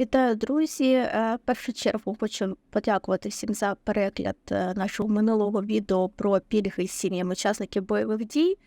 Вітаю, друзі! Е, першу чергу хочу подякувати всім за перегляд е, нашого минулого відео про пільги з сім'ям учасників бойових дій.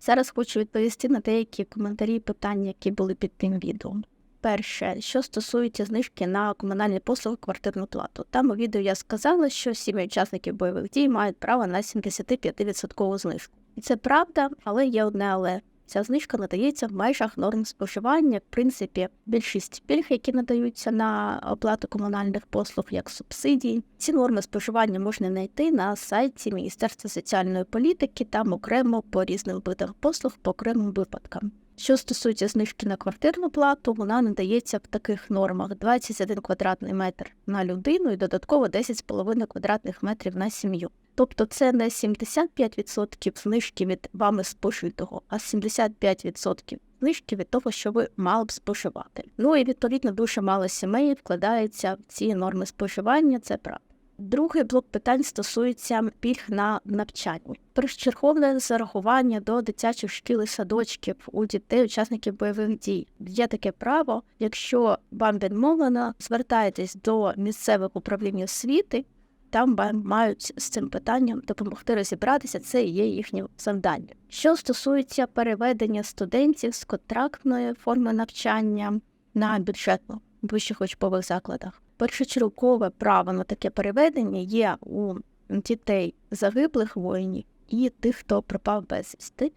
Зараз хочу відповісти на деякі коментарі і питання, які були під тим відео. Перше, що стосується знижки на комунальні послуги квартирну плату. Там у відео я сказала, що сім'ї учасників бойових дій мають право на 75% знижку. І це правда, але є одне але. Ця знижка надається в межах норм споживання. В принципі, більшість пільг, які надаються на оплату комунальних послуг як субсидії. Ці норми споживання можна знайти на сайті Міністерства соціальної політики, там окремо по різним видам послуг, по окремим випадкам. Що стосується знижки на квартирну плату, вона надається в таких нормах: 21 квадратний метр на людину і додатково 10,5 квадратних метрів на сім'ю. Тобто це не 75% знижки від вами спожитого, а 75% знижки від того, що ви мали б споживати. Ну і відповідно дуже мало сімей вкладається в ці норми споживання, це правда. Другий блок питань стосується пільг на навчання. Першочерговне зарахування до дитячих шкіл і садочків у дітей, учасників бойових дій. Є таке право, якщо вам відмовлено, звертайтесь до місцевих управлінь освіти, там мають з цим питанням допомогти розібратися, це є їхнє завдання. Що стосується переведення студентів з контрактної форми навчання на бюджетну в вищих учбових закладах, першочергове право на таке переведення є у дітей загиблих воїнів і тих, хто пропав безвісти,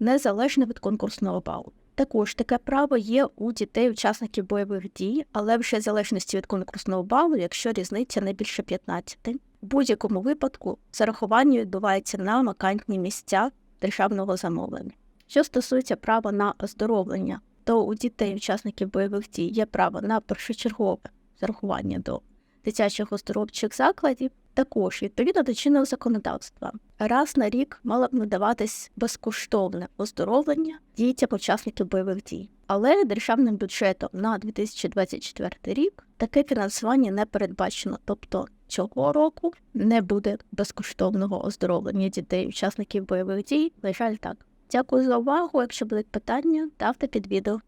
незалежно від конкурсного балу. Також таке право є у дітей учасників бойових дій, але вже в залежності від конкурсного балу, якщо різниця не більше 15. В будь-якому випадку зарахування відбувається на вакантні місця державного замовлення. Що стосується права на оздоровлення, то у дітей учасників бойових дій є право на першочергове зарахування до дитячих оздоровчих закладів. Також відповідно до чинного законодавства раз на рік мало б надаватись безкоштовне оздоровлення дітям учасників бойових дій. Але державним бюджетом на 2024 рік таке фінансування не передбачено. Тобто цього року не буде безкоштовного оздоровлення дітей учасників бойових дій. На жаль, так. Дякую за увагу. Якщо будуть питання, давте під відео.